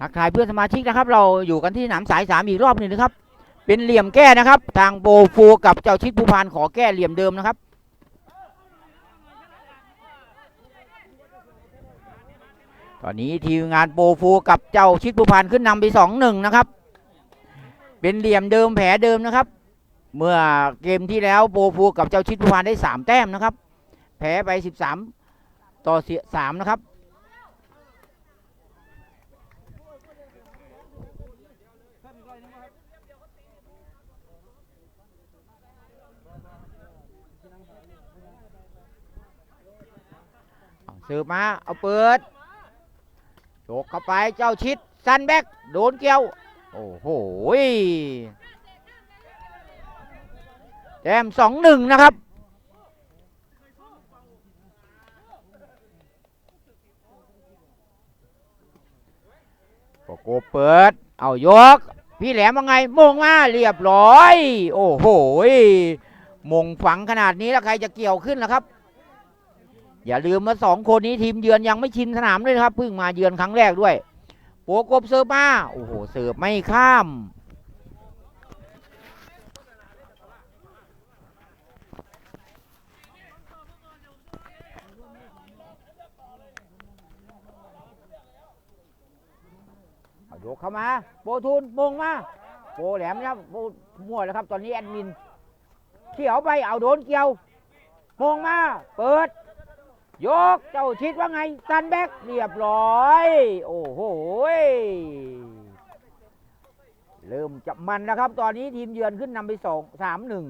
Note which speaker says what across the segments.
Speaker 1: ทักทายเพื่อนสมาชิกนะครับ เราอยู่กันที่สนามสายสามอีกรอบหนึ่งนะครับ เป็นเหลี่ยมแก้นะครับ ทางโบฟูกับเจ้าชิดภูพานขอแก้เหลี่ยมเดิมนะครับตอนนี้ทีมงานโปฟูกับเจ้าชิดภูพานขึ้นนำไปสองหนึ่งนะครับ เป็นเหลี่ยมเดิมแผลเดิมนะครับ เมื่อเกมที่แล้วโปฟูกับเจ้าชิดภูพานได้สามแต้มนะครับ แพ้ไปสิบสามต่อเสียสามนะครับ สืบมาเอาเปิดโยกเข้าไปเจ้าชิดซันแบกโดนเกี่ยวโอ้โหแต้มสองหนึ่งนะครับโกโกเปิด เอายก พี่แหลมว่าไง มงมาเรียบร้อย โอ้โห มงฝังขนาดนี้แล้วใครจะเกี่ยวขึ้นล่ะครับ อย่าลืมว่าสองคนนี้ทีมเยือนยังไม่ชินสนามด้วยนะครับเพิ่งมาเยือนครั้งแรกด้วย โปกบเสิร์ฟมาโอ้โหเสิร์ฟไม่ข้ามเอายกเข้ามาโปทุนมงมาโปแหลมนะครับโปมั่วแล้วครับ ตอนนี้แอดมินเขี่ยวไปเอาโดนเกี่ยวมงมา เปิด ยกเจ้าชิดว่าไงซันแบกเรียบร้อย โอ้โหเริ่มจะมันนะครับ ตอนนี้ทีมเยือนขึ้นนำไปสองสามหนึ่ง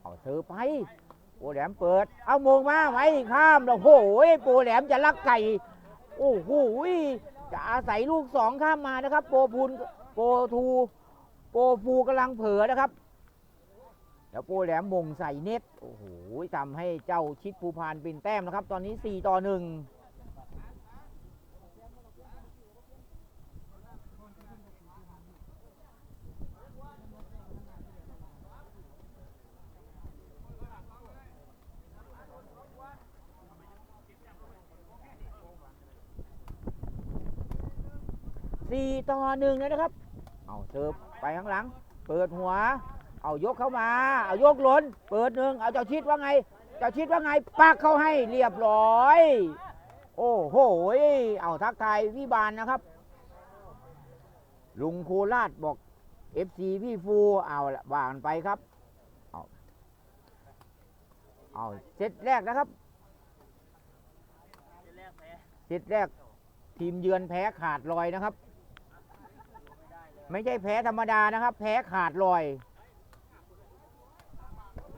Speaker 1: เอาเธอไปโปแหลมเปิด เอาโมงมาไว้ข้ามแล้วโอ้โหโปแหลมจะลักไก่ โอ้โหจะอาศัยลูกสองข้ามมานะครับ โปพูนโปทู โปฟูกำลังเผลอนะครับ แล้วโปแหลมมงใส่เน็ตโอ้โหทำให้เจ้าชิดภูพานเป็นแต้มนะครับ ตอนนี้ 4 ต่อ1 4ต่อ1เลยนะครับ เอาเสิร์ฟไปข้างหลัง เปิดหัว เอายกเข้ามา เอายกหล้นเปิดหนึ่งเอาเจ้าชิดว่าไง เจ้าชิดว่าไงปักเข้าให้เรียบร้อย โอ้โหเอาทักทายพี่บานนะครับ ลุงโคราชบอก FC พี่ฟูเอาละวากันไปครับเอาเอาเซตแรกนะครับเซตแรกทีมเยือนแพ้ขาดลอยนะครับ ไม่ใช่แพ้ธรรมดานะครับ แพ้ขาดลอย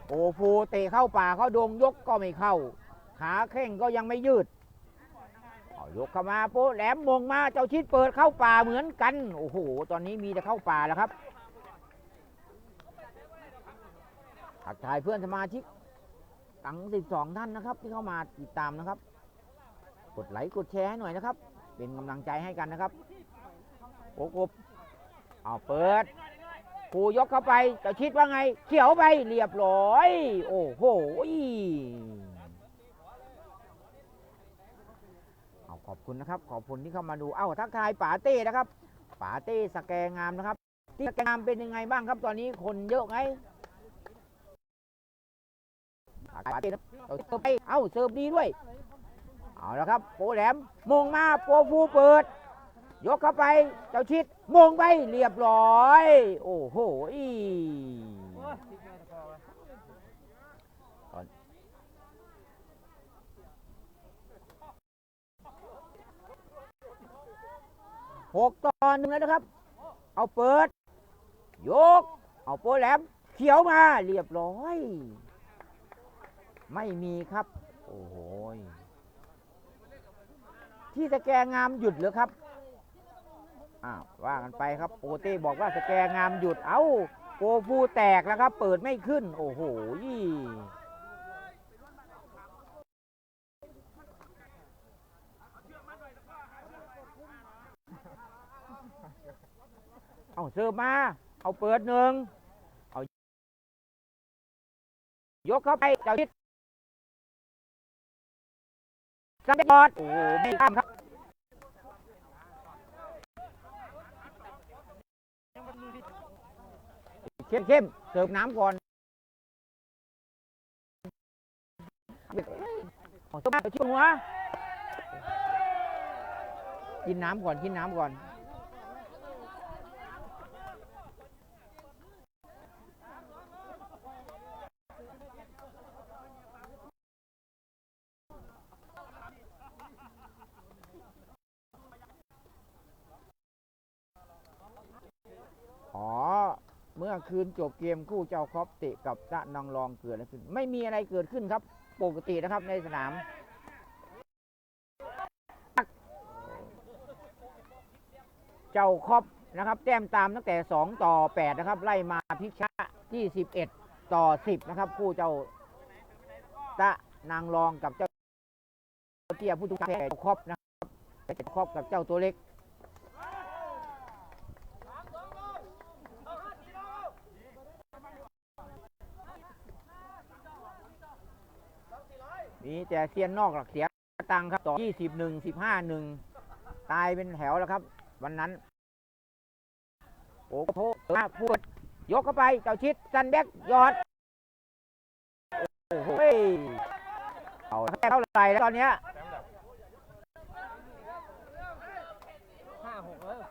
Speaker 1: โอ้ฟูเตะเข้าป่าเข้าดงยกก็ไม่เข้า ขาแข้งก็ยังไม่ยืดยกเข้ามาโป๊แหลมมงมาเจ้าชิดเปิดเข้าป่าเหมือนกัน โอ้โห ตอนนี้มีแต่เข้าป่าแล้วครับทักทายเพื่อนสมาชิกตั้ง12ท่านนะครับ ที่เข้ามาติดตามนะครับ กดไลค์กดแชร์ให้หน่อยนะครับ เป็นกำลังใจให้กันนะครับโอ้กบเอาเปิด ครูยกเข้าไปจะชิดว่าไง เขียวไปเรียบร้อย โอ้โหเอาขอบคุณนะครับ ขอบคุณที่เข้ามาดู เอ้าทักทายป๋าเต้นะครับป๋าเต้สแกงามนะครับ ที่สแกงามเป็นยังไงบ้างครับ ตอนนี้คนเยอะไหมป๋าเต้นะเอาเสิร์ฟไปเอ้าเสิร์ฟดีด้วย เอาแล้วครับโปแหลมมงมาโปฟูเปิด ยกเข้าไป เจ้าชิดมงไปเรียบร้อย โอ้โหอีตอนหกต่อหนึ่งแล้วนะครับ เอาเปิด ยก เอาโปรแหลม เขียวมาเรียบร้อย ไม่มีครับ โอ้โหที่สแกงามหยุดหรือครับ อ้าวว่ากันไปครับโปเต้บอกว่าสแกงามหยุดเอ้าโกฟูแตกแล้วครับ เปิดไม่ขึ้น โอ้โหยี่เอาเสิร์ฟมา เอาเปิดหนึ่งเอา ยกเข้าไปเจ้าชิดสังยอดโอ้โหไม่ข้ามครับ เข้มเข้มเสิร์ฟน้ำก่อนของต้มช่วงหัวกินน้ำก่อน กินน้ำก่อน อ๋อ เมื่อ คืนจบเกมคู่เจ้าครอปเตะกับตะนองรองเกิดอะไรขึ้น ไม่มีอะไรเกิดขึ้นครับปกตินะครับในสนามเจ้าครอปนะครับ แต้มตามตั้งแต่ 2 ต่อ 8 นะครับ ไล่มาพิชะที่ 11 ต่อ 10 นะครับ คู่เจ้าตะนางรองกับเจ้าเตี้ยผู้ทุกแพ้เจ้าครอปนะครับเจ้าครอปกับเจ้าตัวเล็ก มีแต่เซียนนอกหลักเสียตังครับต่อยี่สิบหนึ่งสิบห้าหนึ่งตายเป็นแถวแล้วครับ วันนั้น โอ้โหมาพูด ยกเข้าไป เจ้าชิดซันแบกยอด โอ้โหเอาแค่เท่าไหร่แล้วตอนเนี้ย
Speaker 2: ห้าหกเออ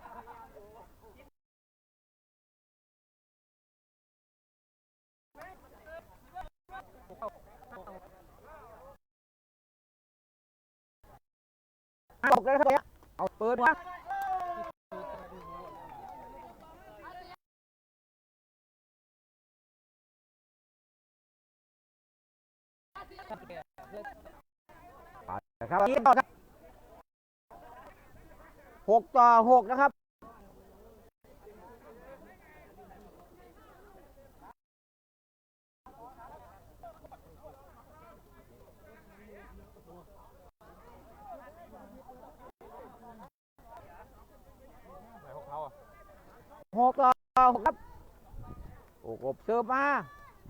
Speaker 1: ตกแล้วครับเนี่ยเอาเปิดวะครับยี่ต่อครับหกต่อหกนะครับ
Speaker 2: ไหนพวกเขาอะ
Speaker 1: หกต่อหกครับโอ้กบเสิร์ฟมา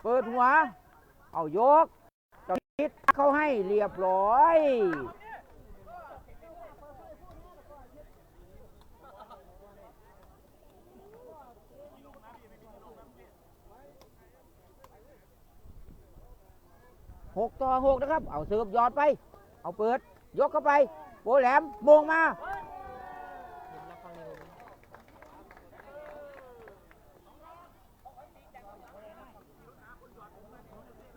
Speaker 1: เปิดหัว เอายกเจ้าชิดเขาให้เรียบร้อยหกต่อหกนะครับ เอาเสิร์ฟยอดไป เอาเปิด ยกเข้าไป โบแหลมโมงมา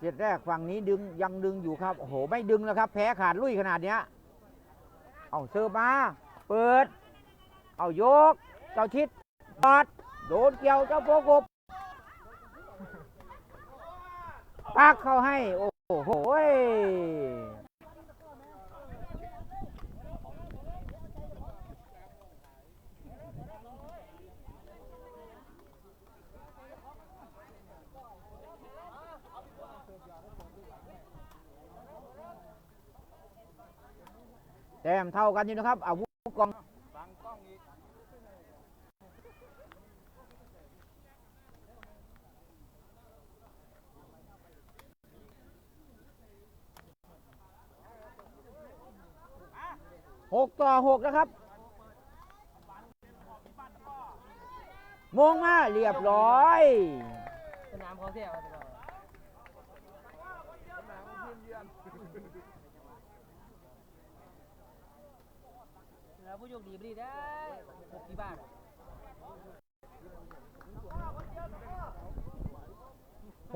Speaker 1: เซตแรกฝั่งนี้ดึงยังดึงอยู่ครับโอ้โหไม่ดึงแล้วครับ แพ้ขาดลุยขนาดเนี้ยเอาเสิร์ฟมาเปิด เอายก เจ้าชิดบอดโดนเกี่ยวเจ้าโปกบปักเข้าให้ โอ้โห มเท่ากันอยู่นะครับเอาผู้กอง
Speaker 2: กอง
Speaker 1: หกต่อหกนะครับมงมาเรียบร้อย
Speaker 2: สนามเขาเสียว่าจะบอกแล้ว ผู้โชคดีไม่ได้หกที่บ้าน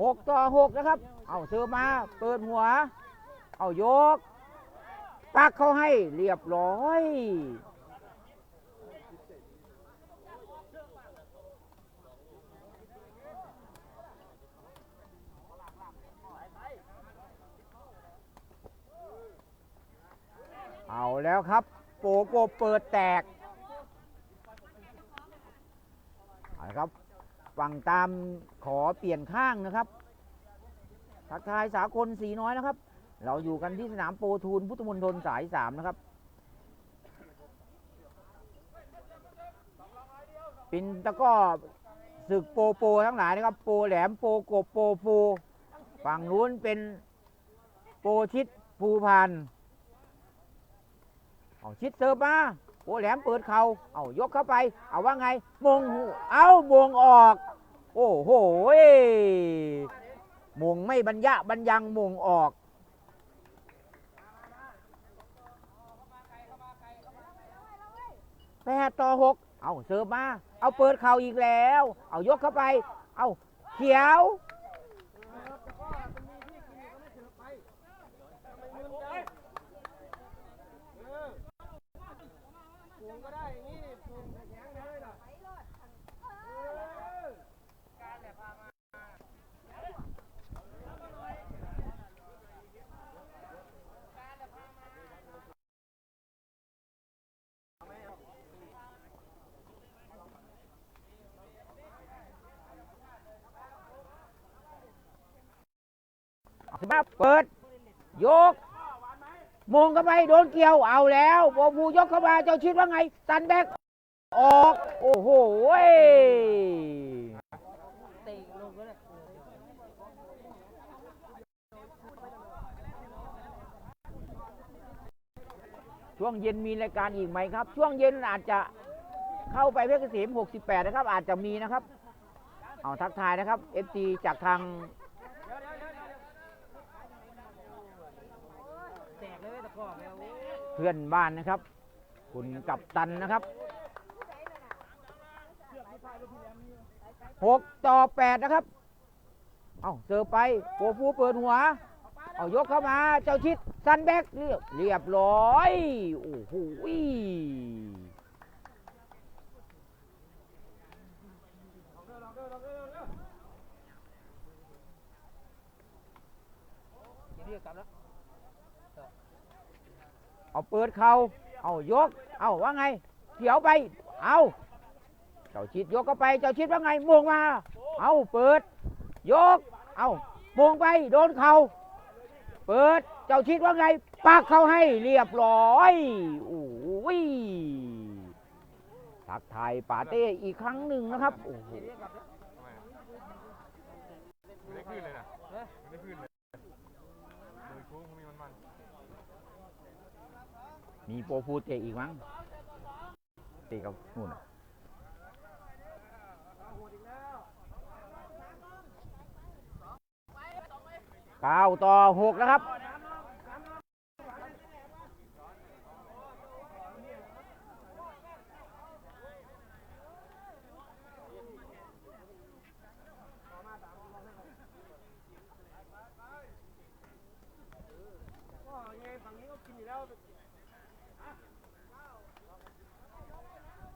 Speaker 1: หกต่อหกนะครับ เอาเสือมา เปิดหัว เอายก ปักเขาให้เรียบร้อย เอาแล้วครับ โปโกเปิดแตกเอาละครับฝั่งตามขอเปลี่ยนข้างนะครับ ทักทายสากลสีน้อยนะครับ เราอยู่กันที่สนามโปทูนพุทธมณฑลสายสามนะครับ ปินตะก้อศึกโปโปทั้งหลายนะครับ โปแหลมโปกบโปฟูฝั่งนู้นเป็นโปชิดภูพาน เอาชิดเสิร์ฟมาโอ้แหลมเปิดเขาเอายกเข้าไป เอาว่าไงมงเอามงออก โอ้โหยมงไม่บรรยะบรรยังมงออกแปดต่อหกเอาเสิร์ฟมา เอาเปิดเข่าอีกแล้ว เอายกเข้าไป เอาเขียว เปิด ยกมงเข้าไปโดนเกี่ยวเอาแล้วบอภูยกเข้ามาเจ้าชิดว่าไงสันแบกออก โอ้โหเว้ช่วงเย็นมีรายการอีกไหมครับ ช่วงเย็นอาจจะเข้าไปเพชรเกษม68 นะครับ อาจจะมีนะครับ เอาทักทายนะครับ FG จากทาง
Speaker 2: แตก เพื่
Speaker 1: อนบ้านนะครับ คุณกับตันนะครับ6ต่อ8นะครับ เอาเสิร์ฟไปโปฟูเปิดหัว เอายกเข้ามา เจ้าชิดซันแบ็กเรียบเรียบร้อย โอ้โห
Speaker 2: เรียกกลับแล้ว
Speaker 1: เอาเปิดเขาเอายก เอาว่าไง เขียวไป เอาเจ้าชิดยกเข้าไป เจ้าชิดว่าไงมงมา เอาเปิด ยก เอามงไป โดนเขาเปิด เจ้าชิดว่าไงปักเขาให้เรียบร้อยโอ้ยทักทายปาเต้อีกครั้งหนึ่งนะครับโอ้โห
Speaker 3: ไม่ได้ขึ้นเลยนะไม่ได้ขึ้นเลยโดยโค้งมีมันมัน
Speaker 1: มีโปรฟูเตะอีกมั้งเตะกับนู่นเก้าต่อหกนะครับ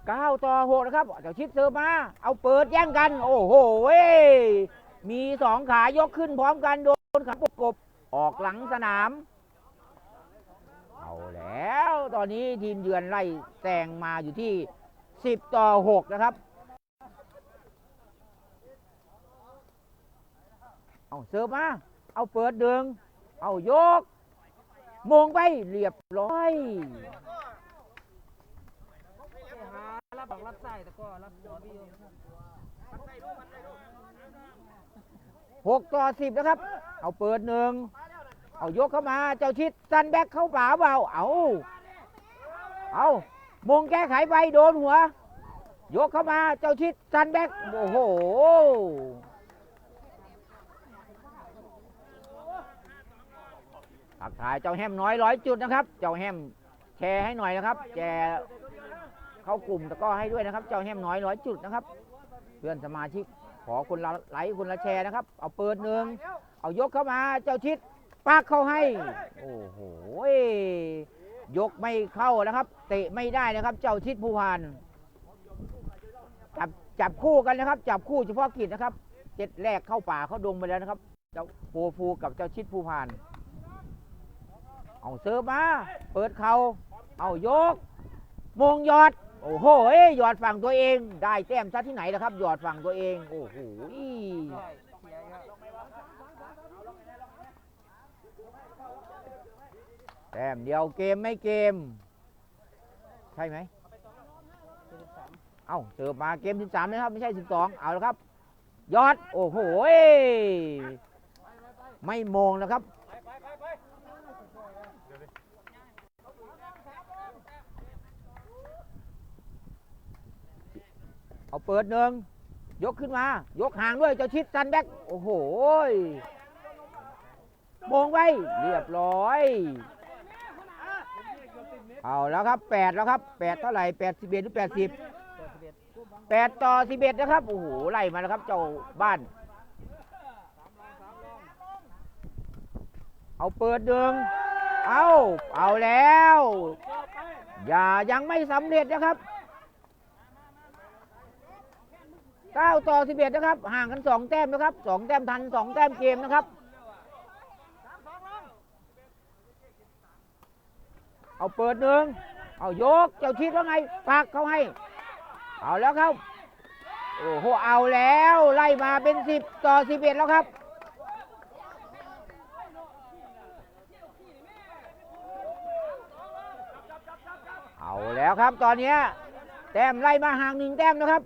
Speaker 1: เก้าต่อหกนะครับเจ้าชิดเสิร์มา เอาเปิดแย่งกัน โอ้โหเว้ยมีสองขายกขึ้นพร้อมกันโดนขาประกบออกหลังสนาม เอาแล้ว ตอนนี้ทีมเยือนไล่แซงมาอยู่ที่ 10 ต่อ 6 นะครับ เอาเสิร์ฟมา เอาเปิดเดึงเอายก มงไปเรียบร้อย
Speaker 2: รับบอกรับใส่ตะกร้อรับหัวพี่โยม
Speaker 1: หกต่อสิบนะครับ เอาเปิดหนึ่งเอายกเข้ามาเจ้าชิดซันแบ็กเข้าป่าเบาเอาเอามงแก้ไขไปโดนหัว ยกเข้ามาเจ้าชิดซันแบ็กโอ้โหทักทายเจ้าแฮมน้อยร้อยจุดนะครับ เจ้าแฮมแชร์ให้หน่อยนะครับ แชร์ เข้ากลุ่มตะกร้อให้ด้วยนะครับเจ้าแฮมน้อยร้อยจุดนะครับ เพื่อนสมาชิกขอคนละไลค์คนละแชร์นะครับ เอาเปิดหนึ่งเอายกเข้ามาเจ้าชิดปักเข้าให้ โอ้โหยกไม่เข้านะครับ เตะไม่ได้นะครับ เจ้าชิดภูพานจับจับคู่กันนะครับ จับคู่เฉพาะกิจนะครับเจ็ดแรกเข้าป่าเข้าดงไปแล้วนะครับ เจ้าโปฟูกับเจ้าชิดภูพานเอาเสิร์ฟมา เปิดเขาเอายก มงยอด โอ้โหเอ้ยหยอดฝั่งตัวเอง ได้แต้มซะที่ไหนล่ะครับ หยอดฝั่งตัวเอง โอ้โห่แต้มเดียวเกมไม่เกม ใช่ไหม
Speaker 2: เป็นสาม
Speaker 1: เอ้าเสิร์ฟมาเกม 13นะครับ ไม่ใช่ 12 เอาแล้วครับ ยอด โอ้โห ไม่โมงนะครับ เอาเปิดหนึ่งยกขึ้นมา ยกห่างด้วยเจ้าชิดซันแบ็กโอ้โหยมงไว้เรียบร้อย เอาแล้วครับแปดแล้วครับแปดเท่าไหร่แปดสิบเอ็ดหรือแปดสิบแปดต่อสิบเอ็ดนะครับ โอ้โห ไล่มาแล้วครับ เจ้าบ้าน เอาเปิดหนึ่งเอาเอาแล้ว อย่ายังไม่สำเร็จนะครับ 9 ต่อ 11 นะครับ ห่างกัน 2 แต้มนะครับ 2 แต้มทัน 2 แต้มเกมนะครับ เอาเปิดหนึ่งเอายก เจ้าชิดว่าไงปักเขาให้ เอาแล้วครับ โอ้โห เอาแล้วไล่มาเป็น 10 ต่อ 11 แล้วครับเอาแล้วครับตอนนี้แต้มไล่มาห่างหนึ่งแต้มนะครับ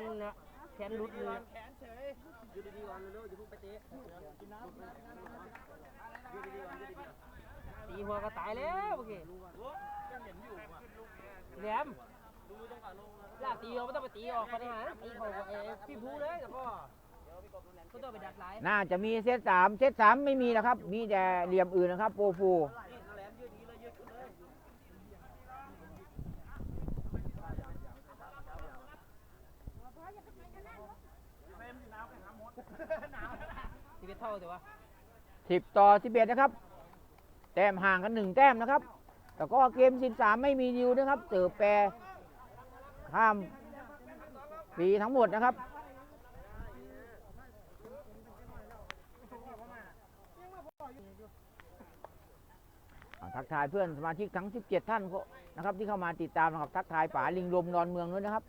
Speaker 2: เจ็บแขนนะแขนหลุดเลยตีหัวก็ตายแล้วโอเคแหลมลากตีออกไม่ต้องไปตีออกปัญหาตีเขาเอพี่ภูเลยแล้วก็ก็ต้องไปดักลาย
Speaker 1: น่าจะมีเซตสามเซตสามไม่มีนะครับ มีแต่เหลี่ยมอื่นนะครับ โปรฟู
Speaker 2: เท่าแต่ว่า
Speaker 1: สิบต่อสิบเอ็ดนะครับ แต้มห่างกันหนึ่งแต้มนะครับ แต่ก็เกมสิบสามไม่มีดิวนะครับเสิร์ฟแปรข้ามปีทั้งหมดนะครับทักทายเพื่อนสมาชิกทั้ง 17 ท่านนะครับ ที่เข้ามาติดตามนะครับ ทักทายป๋าลิงลมดอนเมืองด้วยนะครับ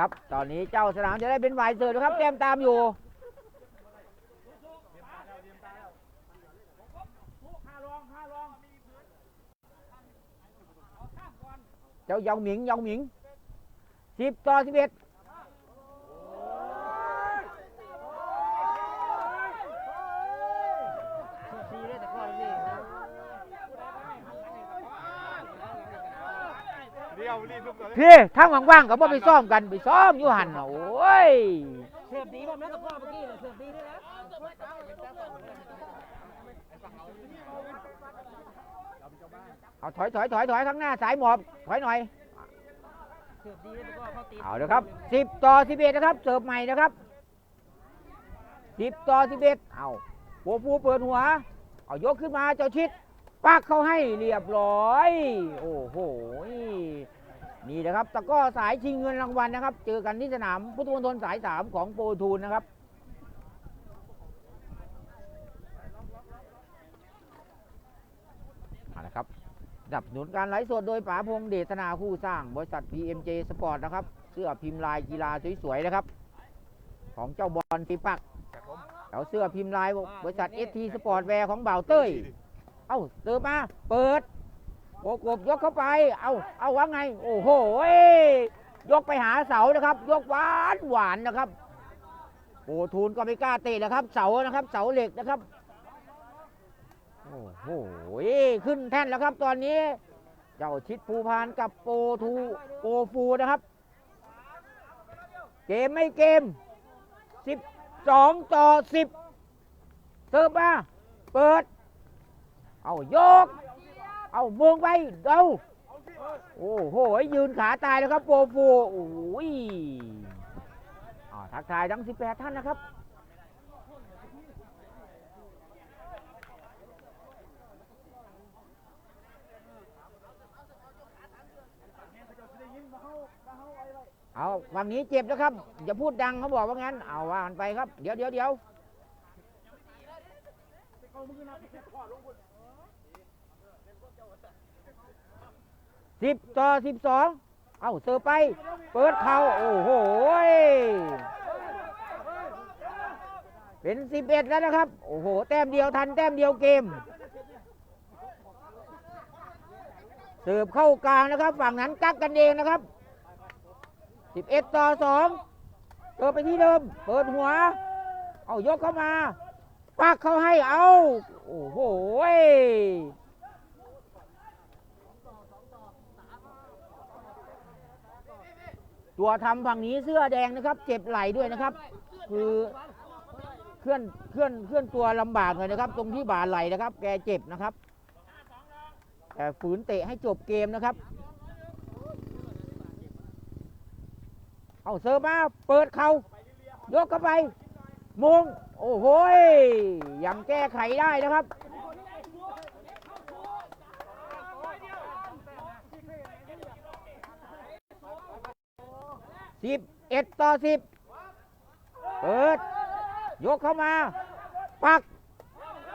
Speaker 1: ครับ ตอนนี้เจ้าสนามจะได้เป็นฝ่ายเสิร์ฟนะครับแต้มตามอยู่เจ้าเยาหมิงเยาหมิงสิบต่อสิบเอ็ด
Speaker 2: ตีเลยแต่ก่อนนี่
Speaker 3: เดียวรีบลุกเลย
Speaker 1: พี่ถ้าว่างๆก็บ่ไปซ้อมกันไปซ้อมอยู่หันน่ะโอ้ย
Speaker 2: เสิร์ฟดีผมนะแต่ก่อนเมื่อกี้เสิร์ฟดีด้วยนะ
Speaker 1: เอาถอยถอยถอยถอยข้างหน้าสายหมอบถอยหน่อย
Speaker 2: เสิร์ฟดีเลยแต่ก่อนเขาตี
Speaker 1: เอาเลยครับสิบต่อสิบเอ็ดนะครับ เสิร์ฟใหม่นะครับสิบต่อสิบเอ็ดเอาโปฟูเปิดหัว เอายกขึ้นมาเจ้าชิดปักเขาให้เรียบร้อย โอ้โห นี่นะครับตะก้อสายชิงเงินรางวัลนะครับ เจอกันที่สนามพุทธมณฑลสายสามของโปรทูนนะครับเอาละครับสนับสนุนการไลฟ์สดโดยป๋าพงษ์เดชนาคู่สร้าง บริษัท PMJ Sport นะครับ เสื้อพิมพ์ลายกีฬาสวยๆนะครับ ของเจ้าบอลปีปัก
Speaker 3: จากผม
Speaker 1: เอาเสื้อพิมพ์ลายบริษัท ST Sport Wear ของบ่าวเต้ย เอ้าเติมมา เปิด โบกบยกเข้าไป เอาเอาว่าไง โอ้โหยกไปหาเสานะครับ ยกหวานหวานนะครับโอ้ทูนก็ไม่กล้าเตะนะครับ เสานะครับ เสาเหล็กนะครับโอ้โหขึ้นแท่นแล้วครับ ตอนนี้ เจ้าชิดภูพานกับโปทูโปฟูนะครับ เกมไม่เกม 12 ต่อ 10เติมมาเปิด เอายก เอามงไปเดาโอ้โหยืนขาตายแล้วครับโปรฟูโอ้ยอ่าทักทายทั้ง 18 ท่านนะครับเอาฝั่งนี้เจ็บแล้วครับ อย่าพูดดังเขาบอกว่างั้น เอาว่ากันไปครับ เดี๋ยวเดี๋ยวเดี๋ยว สิบต่อสิบสองเอาเสิร์ไป เปิดเขาโอ้โหเป็นสิบเอ็ดแล้วนะครับ โอ้โห แต้มเดียวทัน แต้มเดียวเกม เสิร์ฟเข้ากลางนะครับ ฝั่งนั้นกักกันเองนะครับ11ต่อ2เปิดไปที่เดิม เปิดหัว เอายกเข้ามาปักเข้าให้เอา โอ้โห ตัวทำฝั่งนี้เสื้อแดงนะครับ เจ็บไหล่ด้วยนะครับ คือเคลื่อนเคลื่อนเคลื่อนตัวลำบากเลยนะครับ ตรงที่บ่าไหล่นะครับ แกเจ็บนะครับแต่ฝืนเตะให้จบเกมนะครับ เอาเซิร์ฟมาเปิดเขายกเข้าไปมงโอ้โหยยังแก้ไขได้นะครับ สิบเอ็ดต่อสิบเปิด ยกเข้ามา ปัก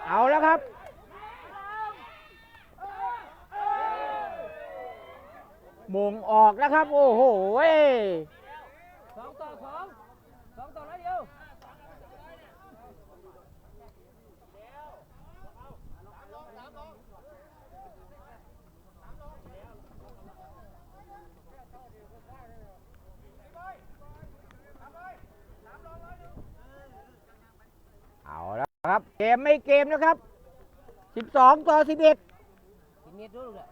Speaker 1: เอาแล้วครับ มงออกแล้วครับ โอ้โหย
Speaker 2: สองต่อสองสองต่อแล้วเดียว
Speaker 1: เอาแล้ว ครับ เกมไม่เกมนะครับ 12 ต่อ 11
Speaker 2: สิบเมตรด้วยลูกเนี่ย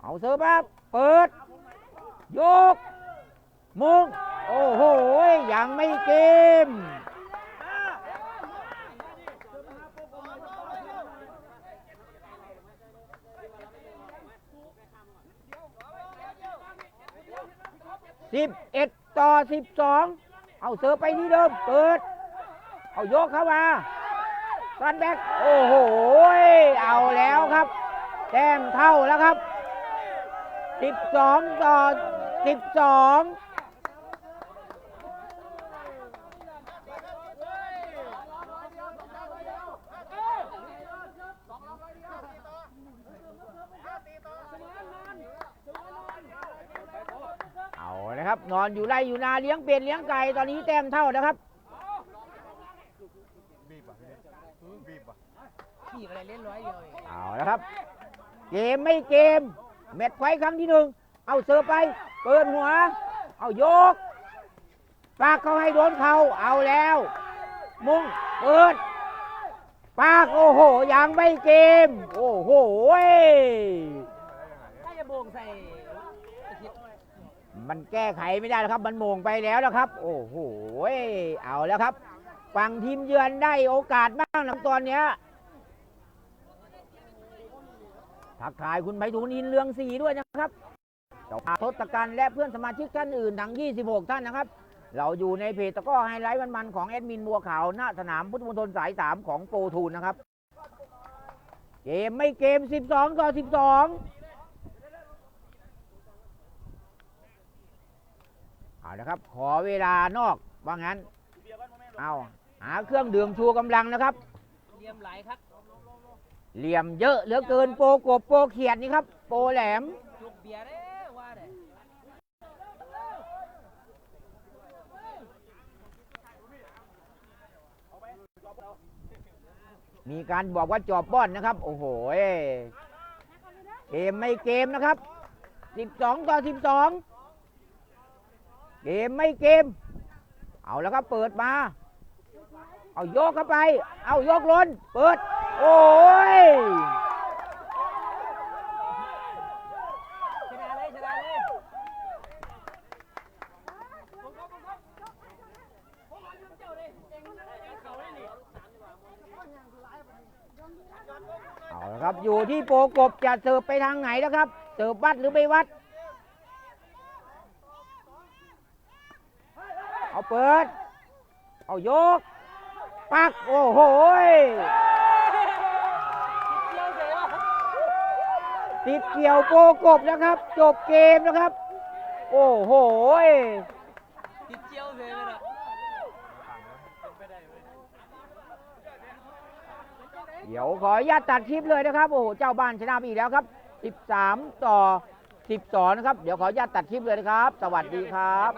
Speaker 1: เอาเซิร์ฟมาเปิด ยก มุง โอ้โห ยังไม่เกมสิบเอ็ดต่อสิบสองเอาเสิร์ฟไปที่เดิม เปิด เอายกเข้ามาซันแบกโอ้โห เอาแล้วครับ แต้มเท่าแล้วครับ 12 ต่อ 12เอานะครับ นอนอยู่ไรอยู่นาเลี้ยงเป็ดเลี้ยงไก่ตอนนี้แต้มเท่านะครับ
Speaker 3: บอะพี่นิดบีบอะ
Speaker 2: ขี่อะไร เล่นร้อยเดียวเอง
Speaker 1: เอาแล้วครับ เกมไม่เกมแมตช์ไฟท์ครั้งที่หนึ่ง เอาเสิร์ฟไป เปิดหัว เอายก ปากเขาให้โดนเขาเอาแล้ว มุงเปิด ปากโอ้โห ยังไม่เกม โอ้โหย
Speaker 2: ถ้าจะโบงใส่ไอ้คิด
Speaker 1: มันแก้ไขไม่ได้แล้วครับ มันโมงไปแล้วนะครับ โอ้โหยเอาแล้วครับ ฝั่งทีมเยือนได้โอกาสบ้างนะตอนเนี้ย ทักทายคุณไพฑูรย์อินเรืองศรีด้วยนะครับเจ้าทศกัณฐ์และเพื่อนสมาชิกท่านอื่นทั้ง 26 ท่านนะครับ เราอยู่ในเพจตะก้อไฮไลท์มันๆของแอดมินบัวขาวหน้าสนามพุทธมณฑลสาย 3 ของโปรทูนนะครับ เกมไม่เกม 12 ต่อ 12เอาละครับ ขอเวลานอกว่างั้น เอาหาเครื่องดื่มชูกำลังนะครับ
Speaker 2: เลียมไหลครับ
Speaker 1: เหลี่ยมเยอะเหลือเกินโปรกบโปรเขียดนี่ครับ โปรแหลม
Speaker 2: จุกเบียร์เด้ว่าเด้
Speaker 1: มีการบอกว่าจอบบ้อนนะครับ โอ้โหยเกมไม่เกมนะครับ 12 ต่อ 12 เกมไม่เกม เอาแล้วครับเปิดมา เอายกเข้าไป เอายกล้น เปิด โอ้ย
Speaker 2: เอา
Speaker 1: ละครับ อยู่ที่โปกบจะเสิร์ฟไปทางไหนนะครับ เสิร์ฟวัดหรือไม่วัด เอาเปิด เอายก ปัก โอ้โหย
Speaker 2: เกี่ยวเสียว
Speaker 1: ติดเกี่ยวโปกบนะครับ จบเกมนะครับ โอ้โห
Speaker 2: ติดเจียวเสียเลยนะ
Speaker 1: เดี๋ยวขออนุญาตตัดคลิปเลยนะครับ โอ้โห เจ้าบ้านชนะไปอีกแล้วครับ 13 ต่อ 12 นะครับ เดี๋ยวขออนุญาตตัดคลิปเลยนะครับ สวัสดีครับ